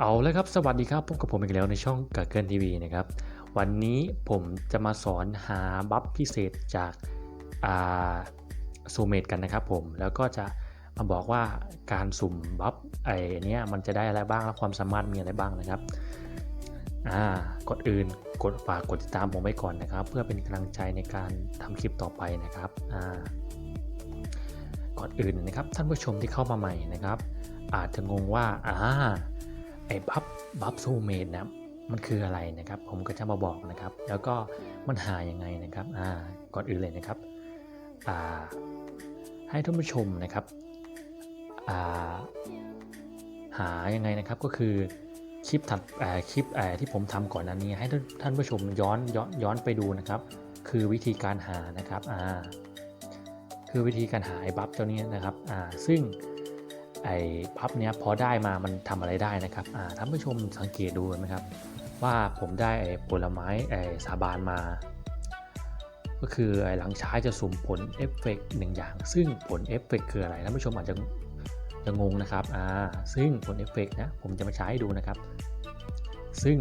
เอาเลยครับ สวัสดีครับ พบกับผมอีกแล้วในช่องก a เกิลทีวีนะครับ วันนี้ผมจะมาสอนหาบัฟพิเศษจากซูเมดกันนะครับผม แล้วก็จะมาบอกว่าการสุ่มบัฟไอ้เนี้ยมันจะได้อะไรบ้างและความสามารถมีอะไรบ้างนะครับ อ่ากดอื่นกดฝากกดติดตามผมไว้ก่อนนะครับ เพื่อเป็นกำลังใจในการทำคลิปต่อไปนะครับอ่าก่อนอื่นนะครับท่านผู้ชมที่เข้ามาใหม่นะครับ อาจจะงงว่าอ่าไอ้บัฟบัฟซูเมดนะมันคืออะไรนะครับ ผมก็จะมาบอกนะครับ แล้วก็มันหายังไงนะครับอ่าก่อนอื่นเลยนะครับอ่าให้ท่านผู้ชมนะครับอ่าหายังไงนะครับก็คือ คลิปถัดคลิปที่ผมทำก่อนหนั้นนี้ให้ท่านผู้ชมย้อนย้อนย้อนไปดูนะครับ คือวิธีการหานะครับอ่าคือวิธีการหาไอ้บัฟเจ้านี้นะครับอ่าซึ่งไอ้พับเนี้ยพอได้มามันทำอะไรได้นะครับอ่าท่านผู้ชมสังเกตดูไหมครับ ว่าผมได้ไอ้ผลไม้ไอ้สาบานมา ก็คือไอ้หลังใช้จะสุ่มผลเอฟเฟกต์หนึ่งอย่าง ซึ่งผลเอฟเฟกต์คืออะไรท่านผู้ชมอาจจะ จะงงนะครับอ่าซึ่งผลเอฟเฟกต์นะผมจะมาใช้ให้ดูนะครับ ซึ่ง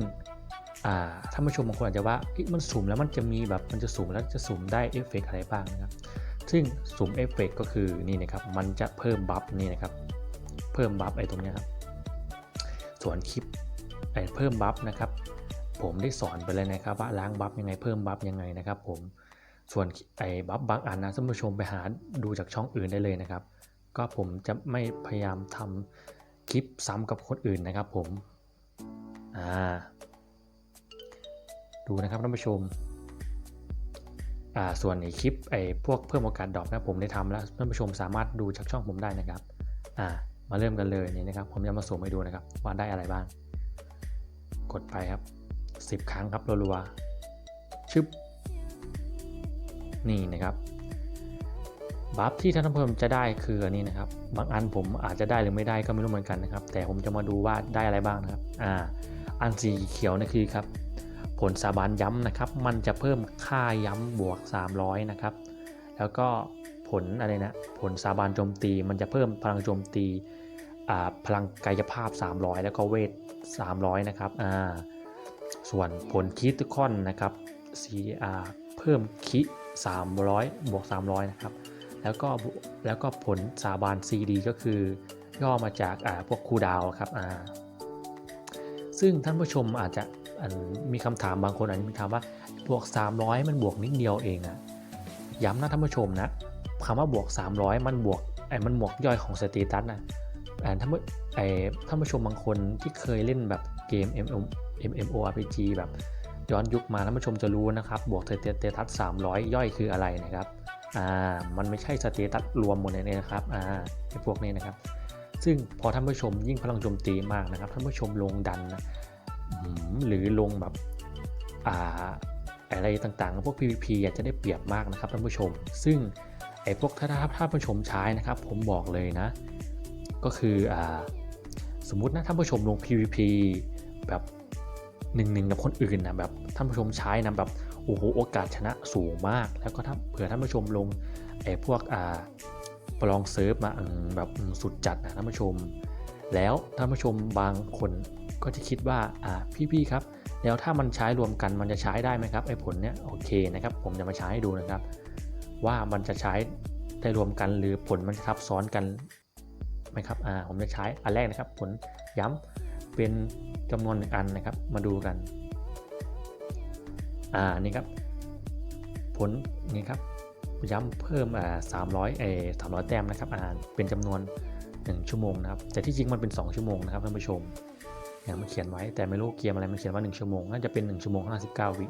อ่าท่านผู้ชมบางคนอาจจะว่าอ๊ะมันสุ่มแล้วมันจะมีแบบมันจะสุ่มแล้วจะสุ่มได้เอฟเฟกต์อะไรบ้างนะครับ ซึ่งสุ่มเอฟเฟกต์ก็คือนี่นะครับ มันจะเพิ่มบัฟนี่นะครับ เพิ่มบัฟไอ้ตรงนี้ครับ ส่วนคลิปไอ้เพิ่มบัฟนะครับ ผมได้สอนไปเลยนะครับว่าล้างบัฟยังไงเพิ่มบัฟยังไงนะครับ ผม ส่วนไอ้บัฟบางอันนะท่านผู้ชมไปหาดูจากช่องอื่นได้เลยนะครับ ก็ผมจะไม่พยายามทำคลิปซ้ำกับคนอื่นนะครับผม อ่า ดูนะครับท่านผู้ชม อ่า ส่วนไอ้คลิปไอ้พวกเพิ่มโอกาสดรอปนะผมได้ทำแล้วท่านผู้ชมสามารถดูจากช่องผมได้นะครับ อ่า มาเริ่มกันเลยนี่นะครับ ผมจะมาสุ่มให้ดูนะครับว่าได้อะไรบ้าง กดไปครับ 10 ครั้งครับรัวๆชึบ นี่นะครับ บัฟที่ท่านผู้ชมจะได้คืออันนี้นะครับ บางอันผมอาจจะได้หรือไม่ได้ก็ไม่รู้เหมือนกันนะครับ แต่ผมจะมาดูว่าได้อะไรบ้างนะครับ อ่า อันสีเขียวนะคือครับ ผลสาบานย้ำนะครับ มันจะเพิ่มค่าย้ำบวก 300 นะครับ แล้วก็ผลอะไรนะ ผลสาบานโจมตี มันจะเพิ่มพลังโจมตี อ่า พลังกายภาพ 300 แล้วก็เวท 300 นะครับ อ่า ส่วนผลคิติคอนนะครับ CR เพิ่มคิ300 บวก 300 นะครับ แล้วก็แล้วก็ผลสาบาน CD ก็คือย่อมาจากาพวกคูดาวครับซึ่งท่านผู้ชมอาจจะมีคำถามบางคนอาจจะมีถามว่าบวก 300 มันบวกนิดเดียวเองอะย้ำนะท่านผู้ชมนะคำว่าบวก 300 มันบวกไอ้มันบวกย่อยของสเตตัสนะอ่าท่านผู้ไอ้ท่านผู้ชมบางคนที่เคยเล่นแบบเกม MMORPG แบบย้อนยุคมาท่านผู้ชมจะรู้นะครับ บวกสเตตัส300 ย่อยคืออะไรนะครับ อ่ามันไม่ใช่สเตตัสรวมหมดเลยนะครับอ่าไอ้พวกนี้นะครับ ซึ่งพอท่านผู้ชมยิ่งพลังโจมตีมากนะครับท่านผู้ชมลงดันนะหรือลงแบบอ่าอะไรต่างๆ พวก PVP อยากจะได้เปรียบมากนะครับท่านผู้ชม ซึ่งไอ้พวกถ้าถ้าท่านผู้ชมใช้นะครับ ผมบอกเลยนะ ก็คืออ่าสมมุตินะท่านผู้ชมลง PVP แบบ หนึ่งหนึ่งกับคนอื่นนะแบบท่านผู้ชมใช้นะแบบโอ้โหโอกาสชนะสูงมาก แล้วก็ถ้าเผื่อท่านผู้ชมลงไอ้พวกอ่าประลองเซิร์ฟมาแบบสุดจัดนะท่านผู้ชม แล้วท่านผู้ชมบางคนก็จะคิดว่าอ่าพี่ๆครับ แล้วถ้ามันใช้รวมกันมันจะใช้ได้ไหมครับไอ้ผลเนี้ยโอเคนะครับ ผมจะมาใช้ให้ดูนะครับ ว่ามันจะใช้ได้รวมกันหรือผลมันจะทับซ้อนกันไหมครับอ่าผมจะใช้อันแรกนะครับ ผลย้ำ เป็นจำนวนหนึ่งอันนะครับ มาดูกัน อ่า นี่ครับ ผลนี่ครับ ย้ำเพิ่มอ่าสามร้อยเอสามร้อยแต้มนะครับ อ่า เป็นจำนวน 1 ชั่วโมงนะครับ แต่ที่จริงมันเป็น 2 ชั่วโมงนะครับท่านผู้ชมอย่างมันเขียนไว้แต่ไม่รู้เกียร์อะไรมันเขียนว่า 1 ชั่วโมงน่าจะเป็น 1 ชั่วโมง 59 วิ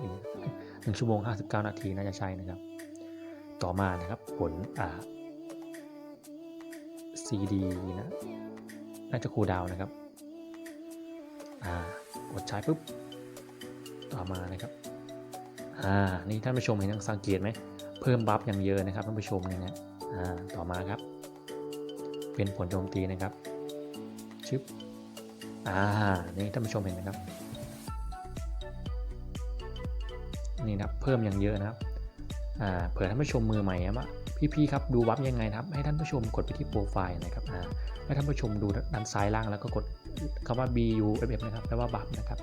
หนึ่งชั่วโมง 59 นาทีน่าจะใช่นะครับ ต่อมานะครับผลอ่า CD นะ น่าจะคูลดาวน์นะครับ อ่ากดใช้ปุ๊บต่อมานะครับอ่านี่ท่านผู้ชมเห็นสังเกตไหมเพิ่มบัฟอย่างเยอะนะครับท่านผู้ชมเนี่ยนะอ่าต่อมาครับ เป็นผลโจมตีนะครับชึบอ่านี่ท่านผู้ชมเห็นไหมครับนี่นะเพิ่มอย่างเยอะนะครับอ่าเผื่อท่านผู้ชมมือใหม่นะว่าพี่ๆครับดูวับยังไงนะครับ ให้ท่านผู้ชมกดไปที่โปรไฟล์นะครับอ่าให้ท่านผู้ชมดูด้านซ้ายล่างแล้วก็กด คำว่า B U F F นะครับแปลว่าบัฟนะครับ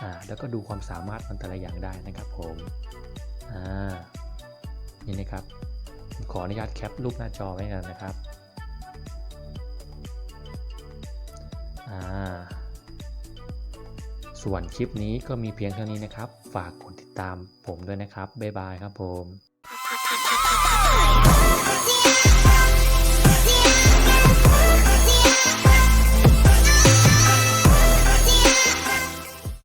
อ่าแล้วก็ดูความสามารถมันแต่ละอย่างได้นะครับผมอ่านี่นะครับ ขออนุญาตแคปรูปหน้าจอไว้กันนะครับอ่าส่วนคลิปนี้ก็มีเพียงเท่านี้นะครับ ฝากกดติดตามผมด้วยนะครับ บ๊ายบายครับผม「